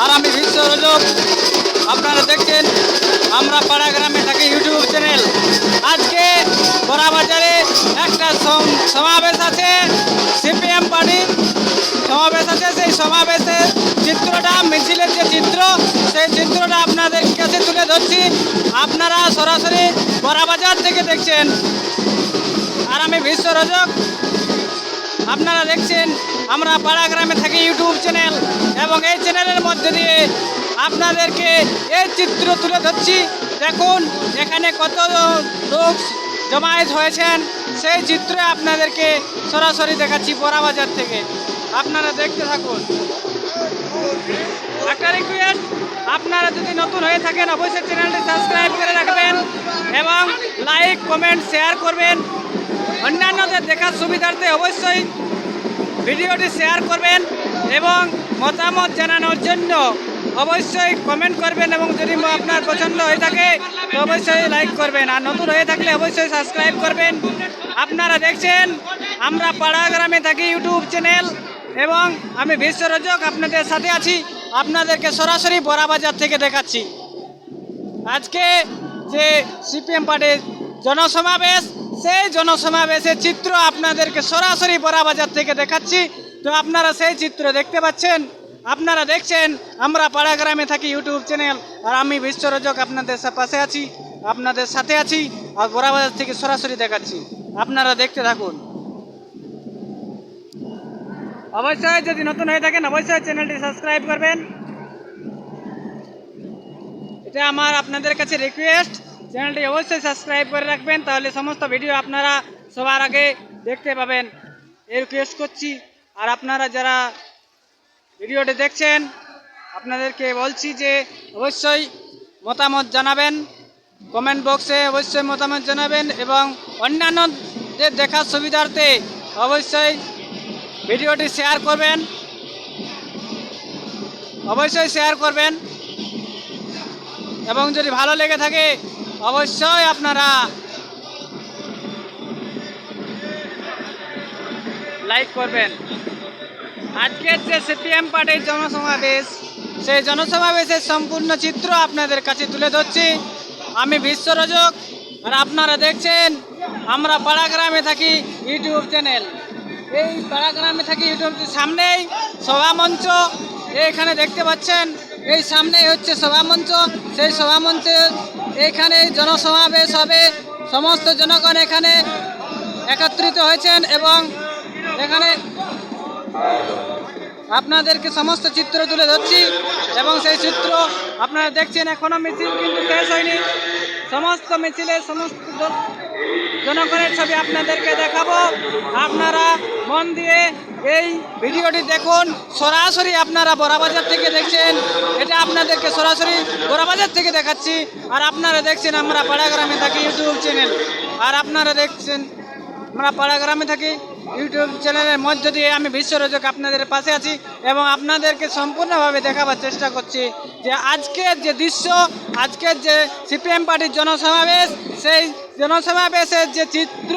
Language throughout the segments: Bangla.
রজক আপনারা দেখছেন আমরা পাড়া গ্রামে থাকি ইউটিউব চ্যানেল আজকে বড়াবাজারে একটা সমাবেশ আছে। সিপিএম পার্টির সমাবেশ আছে। সেই সমাবেশের চিত্রটা, মিছিলের যে চিত্র, সেই চিত্রটা আপনাদের কাছে তুলে ধরছি। আপনারা সরাসরি বড়াবাজার থেকে দেখছেন। আর আমি বিশ্ব রজক আপনারা দেখছেন আমরা পাড়া গ্রামে থাকি ইউটিউব চ্যানেল এবং এই চ্যানেলের মধ্যে দিয়ে আপনাদেরকে এই চিত্র তুলে ধরছি। দেখুন, এখানে কত লোক জমায়েত হয়েছেন। সেই চিত্র আপনাদেরকে সরাসরি দেখাচ্ছি বড়াবাজার থেকে। আপনারা দেখতে থাকুন। একটা রিকোয়েস্ট আপনারা যদি নতুন হয়ে থাকেন, অবশ্যই চ্যানেলটি সাবস্ক্রাইব করে রাখবেন এবং লাইক কমেন্ট শেয়ার করবেন। অন্যান্যদের দেখার সুবিধার্থে অবশ্যই ভিডিওটি শেয়ার করবেন এবং মতামত জানানোর জন্য অবশ্যই কমেন্ট করবেন এবং যদি আপনার পছন্দ হয়ে থাকে অবশ্যই লাইক করবেন। আর নতুন হয়ে থাকলে অবশ্যই সাবস্ক্রাইব করবেন। আপনারা দেখছেন, আমরা পাড়া গ্রামে থাকি ইউটিউব চ্যানেল এবং আমি বিশ্বরজক আপনাদের সাথে আছি। আপনাদেরকে সরাসরি বড়াবাজার থেকে দেখাচ্ছি। আজকে যে সিপিএম পার্টির জনসমাবেশ সেই জনসমাবেশের চিত্র আপনাদেরকে সরাসরি বড়াবাজার থেকে দেখাচ্ছি। তো আপনারা সেই চিত্র দেখতে পাচ্ছেন। আপনারা দেখছেন, আমরা পাড়া গ্রামে থাকি ইউটিউব চ্যানেল, আর আমি বিশ্বরজক আপনাদের পাশে আছি, আপনাদের সাথে আছি, আর বড়াবাজার থেকে সরাসরি দেখাচ্ছি। আপনারা দেখতে থাকুন। অবশ্যই যদি নতুন হয়ে থাকেন, অবশ্যই চ্যানেলটি সাবস্ক্রাইব করবেন। এটা আমার আপনাদের কাছে রিকোয়েস্ট চ্যানেলটি অবশ্যই সাবস্ক্রাইব করে রাখবেন, তাহলে সমস্ত ভিডিও আপনারা সবার আগে দেখতে পাবেন। এই রিকোয়েস্ট করছি, আর আপনারা যারা ভিডিওটি দেখছেন, আপনাদেরকে বলছি যে অবশ্যই মতামত জানাবেন কমেন্ট বক্সে অবশ্যই মতামত জানাবেন এবং অন্যান্যদের দেখার সুবিধার্থে অবশ্যই ভিডিওটি শেয়ার করবেন। অবশ্যই শেয়ার করবেন। এবং যদি ভালো লেগে থাকে অবশ্যই আপনারা। লাইক করবেন। আজকের যে সিপিএম পার্টির জনসমাবেশ, সেই জনসমাবেশের সম্পূর্ণ চিত্র আপনাদের কাছে তুলে ধরছি। আমি বিশ্বরজক, আর আপনারা দেখছেন, আমরা পাড়াগ্রামে থাকি ইউটিউব চ্যানেল। এই পাড়া গ্রামে থাকি ইউটিউব সামনেই সভামঞ্চ এখানে দেখতে পাচ্ছেন, এই সামনেই হচ্ছে সভামঞ্চ সেই সভামঞ্চে এখানে জনসমাবেশ হবে। সমস্ত জনগণ এখানে একত্রিত হয়েছেন এবং এখানে আপনাদেরকে সমস্ত চিত্র তুলে ধরছি এবং সেই চিত্র আপনারা দেখছেন এখনও মিছিল কিন্তু শেষ হয়নি। সমস্ত মিছিলের সমস্ত জনগণের ছবি আপনাদেরকে দেখাবো। আপনারা মন দিয়ে এই ভিডিওটি দেখুন। সরাসরি আপনারা বড়াবাজার থেকে দেখছেন। এটা আপনাদেরকে সরাসরি বড়াবাজার থেকে দেখাচ্ছি। আর আপনারা দেখছেন, আমরা পাড়া গ্রামে থাকি ইউটিউব চ্যানেল। আর আপনারা দেখছেন, আমরা পাড়া গ্রামে থাকি। ইউটিউব চ্যানেলের মধ্য দিয়ে আমি বিশ্বরোজক আপনাদের পাশে আছি এবং আপনাদেরকে সম্পূর্ণভাবে দেখাবার চেষ্টা করছি যে আজকের যে দৃশ্য, আজকের যে সিপিএম পার্টির জনসমাবেশ, সেই জনসমাবেশের যে চিত্র,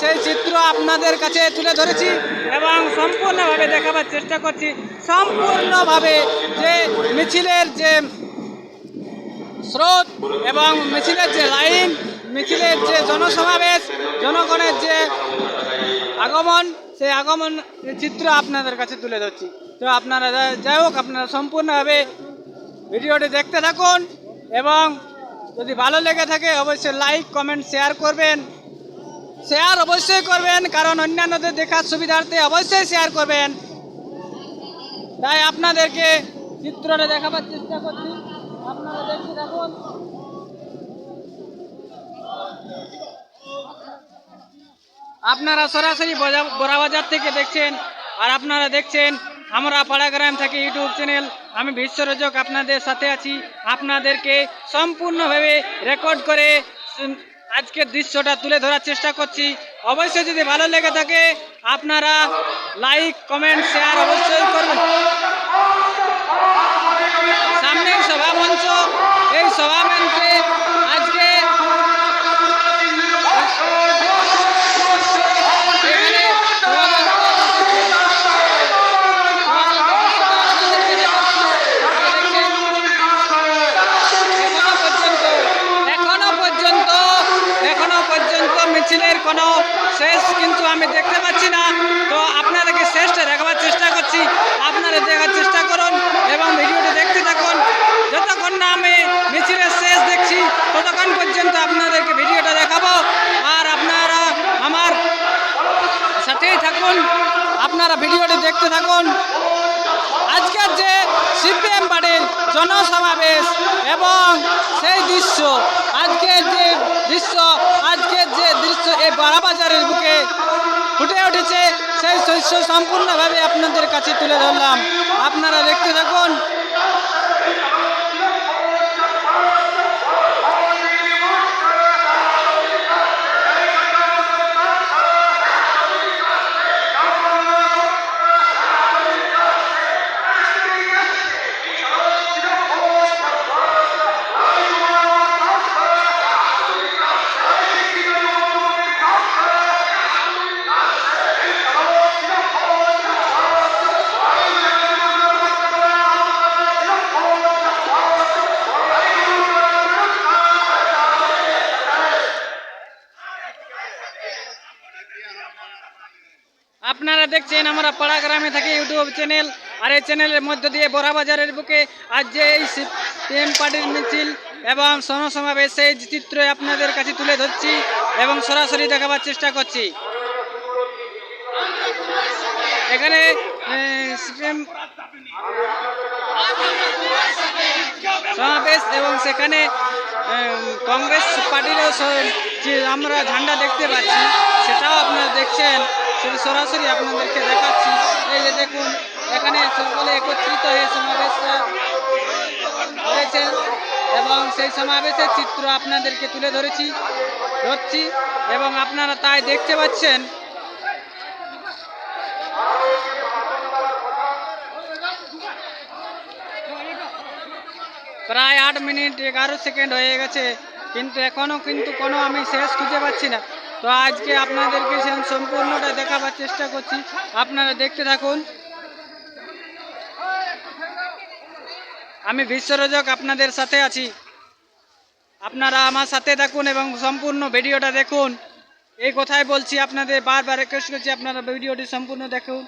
সেই চিত্র আপনাদের কাছে তুলে ধরেছি এবং সম্পূর্ণভাবে দেখাবার চেষ্টা করছি। সম্পূর্ণভাবে যে মিছিলের যে স্রোত এবং মিছিলের যে লাইন, মিছিলের যে জনসমাবেশ, জনগণের যে আগমন, সেই আগমন চিত্র আপনাদের কাছে তুলে ধরছি। তো আপনারা যাই হোক, আপনারা সম্পূর্ণভাবে ভিডিওটি দেখতে থাকুন এবং যদি ভালো লেগে থাকে, অবশ্যই লাইক কমেন্ট শেয়ার করবেন। শেয়ার অবশ্যই করবেন, কারণ অন্যান্যদের দেখার সুবিধার্থে অবশ্যই শেয়ার করবেন। তাই আপনাদেরকে চিত্রটা দেখাবার চেষ্টা করছি। আপনারা দেখতে থাকুন। আপনারা সরাসরি বজা- বড়াবাজার থেকে দেখছেন আর আপনারা দেখছেন আমরা পাড়াগ্রাম থেকে ইউটিউব চ্যানেল। আমি বিশ্বরজক আপনাদের সাথে আছি। আপনাদেরকে সম্পূর্ণভাবে রেকর্ড করে আজকের দৃশ্যটা তুলে ধরার চেষ্টা করছি। অবশ্যই যদি ভালো লেগে থাকে, আপনারা লাইক কমেন্ট শেয়ার অবশ্যই করবেন সামনে সভা শেষ কিন্তু আমি দেখতে পাচ্ছি না। তো আপনাদেরকে শেষটা দেখাবার চেষ্টা করছি। আপনারা দেখার চেষ্টা করুন এবং ভিডিওটি দেখতে থাকুন। যতক্ষণ না আমি মিছিলের শেষ দেখছি, ততক্ষণ পর্যন্ত আপনাদেরকে ভিডিওটা দেখাবো। আর আপনারা আমার সাথেই থাকুন। আপনারা ভিডিওটি দেখতে থাকুন। সিপিএম পার্টির জনসমাবেশ এবং সেই দৃশ্য আজকের যে দৃশ্য আজকের যে দৃশ্য এই বারাবাজারের বুকে ফুটে উঠেছে, সেই শস্য সম্পূর্ণভাবে আপনাদের কাছে তুলে ধরলাম। আপনারা দেখতে থাকুন দেখছেন আমরা পাড়া গ্রামে থাকি ইউটিউব চ্যানেল আর এই চ্যানেলের মধ্য দিয়ে বড়াবাজারের বুকে আজ যে এই সিপিএম পার্টির মিছিল এবং সমাবেশ, সেই চিত্র আপনাদের কাছে তুলে ধরছি এবং সরাসরি দেখাবার চেষ্টা করছি। এখানে সমাবেশ এবং সেখানে কংগ্রেস পার্টিরও আমরা ঝান্ডা দেখতে পাচ্ছি, সেটাও আপনারা দেখছেন। সরাসরি আপনাদেরকে দেখাচ্ছি। এই যে দেখুন, এখানে সকলে একত্রিত হয়ে সমাবেশটা হয়েছে এবং সেই সমাবেশের চিত্র আপনাদেরকে তুলে ধরেছি, ধরছি এবং আপনারা তাই দেখতে পাচ্ছেন। প্রায় আট মিনিট এগারো সেকেন্ড হয়ে গেছে, কিন্তু এখনও কিন্তু কোনো আমি শেষ খুঁজে পাচ্ছি না। তো আজকে আপনাদেরকে সে সম্পূর্ণটা দেখাবার চেষ্টা করছি। আপনারা দেখতে থাকুন। আমি বিশ্বরোজক আপনাদের সাথে আছি। আপনারা আমার সাথে থাকুন এবং সম্পূর্ণ ভিডিওটা দেখুন। এই কথাই বলছি আপনাদের, বারবার রিকোয়েস্ট করছি আপনারা ভিডিওটি সম্পূর্ণ দেখুন।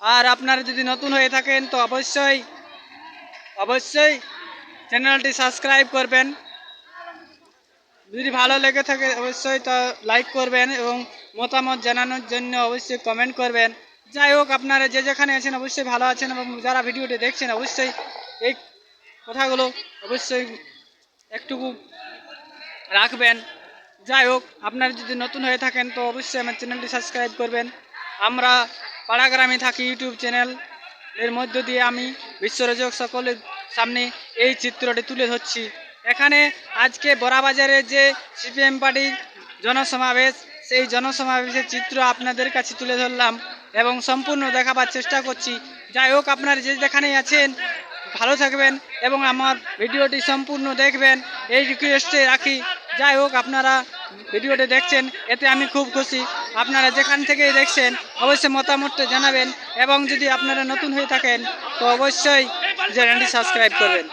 আর আপনারা যদি নতুন হয়ে থাকেন তো অবশ্যই অবশ্যই চ্যানেলটি সাবস্ক্রাইব করবেন। যদি ভালো লেগে থাকে অবশ্যই তা লাইক করবেন এবং মতামত জানানোর জন্য অবশ্যই কমেন্ট করবেন। যাই হোক, আপনারা যে যেখানে আছেন অবশ্যই ভালো আছেন এবং যারা ভিডিওটি দেখছেন অবশ্যই এই কথাগুলো অবশ্যই একটুকু রাখবেন। যাই হোক, আপনারা যদি নতুন হয়ে থাকেন তো অবশ্যই আমার চ্যানেলটি সাবস্ক্রাইব করবেন। আমরা পাড়াগ্রামে থাকি ইউটিউব চ্যানেল। এর মধ্য দিয়ে আমি বিশ্বরোজক সকলের সামনে এই চিত্রটি তুলে ধরছি। এখানে আজকে বড়াবাজারে যে সিপিএম পার্টির জনসমাবেশ, সেই জনসমাবেশের চিত্র আপনাদের কাছে তুলে ধরলাম এবং সম্পূর্ণ দেখাবার চেষ্টা করছি। যাই হোক, আপনারা যে যেখানেই আছেন, ভালো থাকবেন এবং আমার ভিডিওটি সম্পূর্ণ দেখবেন। এই রিকোয়েস্টে রাখি। যাই হোক, আপনারা ভিডিওটি দেখছেন, এতে আমি খুব খুশি। আপনারা যেখান থেকেই দেখছেন, অবশ্যই মতামতটা জানাবেন এবং যদি আপনারা নতুন হয়ে থাকেন, তো অবশ্যই চ্যানেলটি সাবস্ক্রাইব করবেন।